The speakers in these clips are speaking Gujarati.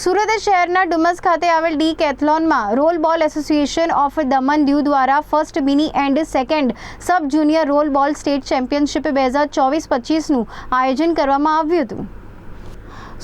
સુરત શહેરના ડુમસ ખાતે આવેલ ડી કેથલોનમાં roll ball association of Daman Diu દ્વારા first mini and second sub junior roll ball state championship બે હજાર ચોવીસ પચીસનું આયોજન કરવામાં આવ્યું હતું.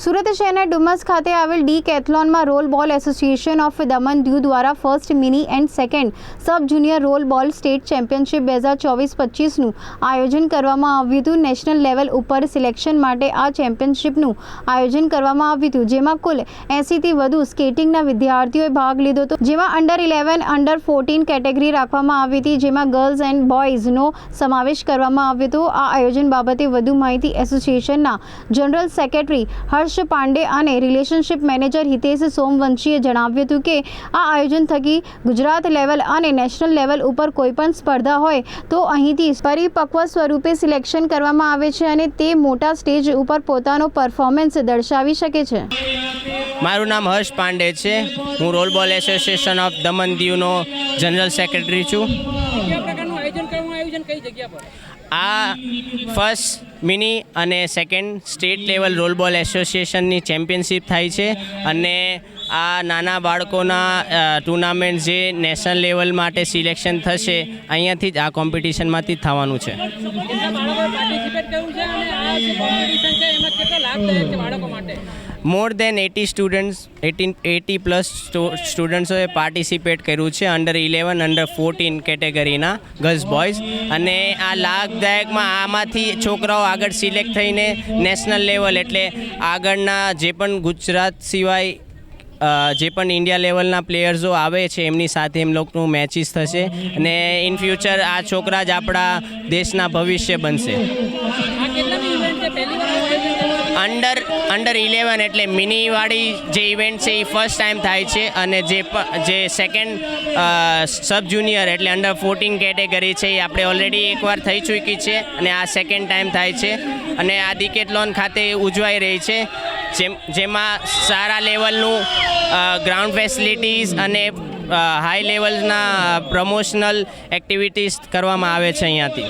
સુરત શહેરના ડુમસ ખાતે આવેલ ડી કેથલોનમાં roll ball association of Daman Diu દ્વારા first, mini and second sub junior roll ball state championship બે હજાર ચોવીસ પચીસનું આયોજન કરવામાં આવ્યું હતું. નેશનલ લેવલ ઉપર સિલેક્શન માટે આ ચેમ્પિયનશિપનું આયોજન કરવામાં આવ્યું હતું, જેમાં કુલ એંસીથી વધુ સ્કેટિંગના વિદ્યાર્થીઓએ ભાગ લીધો હતો. જેમાં under eleven under fourteen category રાખવામાં આવી હતી, જેમાં ગર્લ્સ એન્ડ બોયઝનો સમાવેશ કરવામાં આવ્યો હતો. આ આયોજન બાબતે વધુ માહિતી એસોસિએશનના જનરલ સેક્રેટરી હર્ષ પાંડે અને રિલેશનશિપ મેનેજર હિતેશ સોમવંશીએ જણાવ્યું હતું કે આ આયોજન થકી ગુજરાત લેવલ અને નેશનલ લેવલ ઉપર કોઈપણ સ્પર્ધા હોય તો અહીંથી પરિપક્વ સ્વરૂપે સિલેક્શન કરવામાં આવે છે અને તે મોટા સ્ટેજ ઉપર પોતાનો પરફોર્મન્સ દર્શાવી શકે છે. મારું નામ હર્ષ પાંડે છે. હું roll ball association of Daman દીવનો general secretary છું. આ ફર્સ્ટ મિની અને second state level roll ball એસોસિએશનની championship થાય છે અને આ નાના બાળકોના ટુર્નામેન્ટ જે નેશનલ લેવલ માટે સિલેક્શન થશે, અહીંયાથી જ આ કોમ્પિટિશનમાંથી થવાનું છે more than eighty students eighteen eighty plus સ્ટુડન્ટ્સોએ participate કર્યું છે અંડર ઇલેવન અંડર ફોર્ટીન કેટેગરીના ગર્લ્સ બોયઝ અને આ લાભદાયકમાં આમાંથી છોકરાઓ આગળ સિલેક્ટ થઈને નેશનલ લેવલ એટલે આગળના જે પણ ગુજરાત સિવાય જે પણ ઇન્ડિયા લેવલના પ્લેયર્સો આવે છે એમની સાથે એમ લોકોનું મેચિસ થશે અને ઇન ફ્યુચર આ છોકરા જ આપણા દેશના ભવિષ્ય બનશે. અંડર અંડર ઇલેવન એટલે મિનીવાળી જે ઇવેન્ટ છે એ ફર્સ્ટ ટાઈમ થાય છે અને જે જે સેકન્ડ સબ જુનિયર એટલે અંડર ફોર્ટીન કેટેગરી છે એ આપણે ઓલરેડી એકવાર થઈ ચૂકી છે અને આ સેકન્ડ ટાઈમ થાય છે. અને આ દિકેટલોન ખાતે ઉજવાઈ રહી છે. જેમ, જેમાં સારા લેવલનું ગ્રાઉન્ડ ફેસિલિટીઝ અને હાઈ લેવલના પ્રમોશનલ એક્ટિવિટીઝ કરવામાં આવે છે અહીંયાથી.